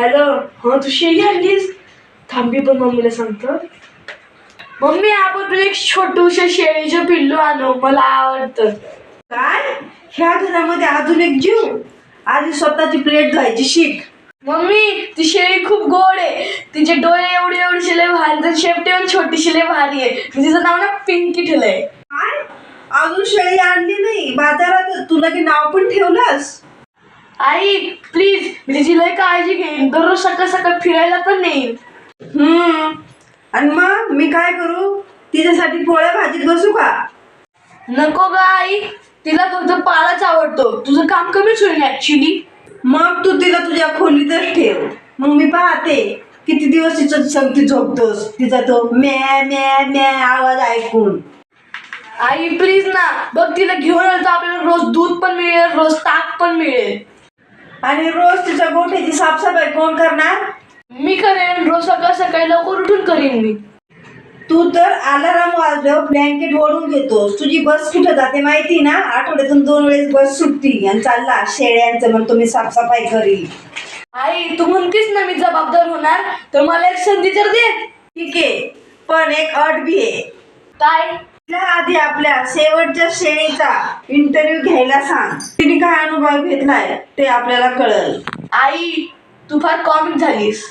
Hello हो तू शेळी आणलीस थांबी पण मम्मीला सांगतो मम्मी आपण तुला एक छोटूशा शेळीचं पिल्लू आणू मला आवडतं काय? ह्या घरामध्ये अजून एक जीव. आधी स्वतःची प्लेट धुवायची शिक. मम्मी ती शेळी खूप गोड आहे. तिचे डोळे एवढे एवढे शिले भारी तर शेपटी पण छोटी शिले भारी आहे. मी तिचं नाव ना पिंकी ठेवलंय काय? अजून शेळी आणली नाही. बाजारात तुला की नाव पण ठेवलंस? आई प्लीज मी तिची लय काळजी घेईन दररोज सकाळ सकाळ फिरायला पण नेईन. हम्म. आणि मग मी काय करू? तिच्यासाठी पोळ्या भाजीत बसू का? नको ग आई. तिला फक्त पालाच आवडतो. तुझं काम कमीच होईल ऍक्च्युली मग तू तिला तुझ्या खोलीतच ठेव. मग मी पाहते किती दिवस तिचं संगती झोपतोस. तिचा तो म्या म्या म्या आवाज ऐकून. आई प्लीज ना. बघ तिला घेऊन आलं तर आपल्याला रोज दूध पण मिळेल रोज ताक पण मिळेल. आणि रोज तिच्या गोठ्याची साफसफाई कोण करणार? मी करेन रोज सकाळ सकाळी लवकर उठून करीन मी. तू तर अलाराम वाजल्यावर ब्लँकेट ओढून घेतोस. तुझी बस कुठं जाते माहिती ना? आठवड्यातून दोन वेळेस बस सुटती आणि चालला शेळ्यांचं म्हणतो मी साफसफाई करी आई तू म्हणतीस ना मी जबाबदार होणार? तर मला एक संधी तर दे. ठीक आहे पण एक अट बी आहे. काय? तिला आधी आपल्या शेवटच्या श्रेणीचा इंटरव्ह्यू घ्यायला सांग. तिने काय भाग घेतलाय ते आपल्याला कळल. आई तू फार कॉमिक झालीस.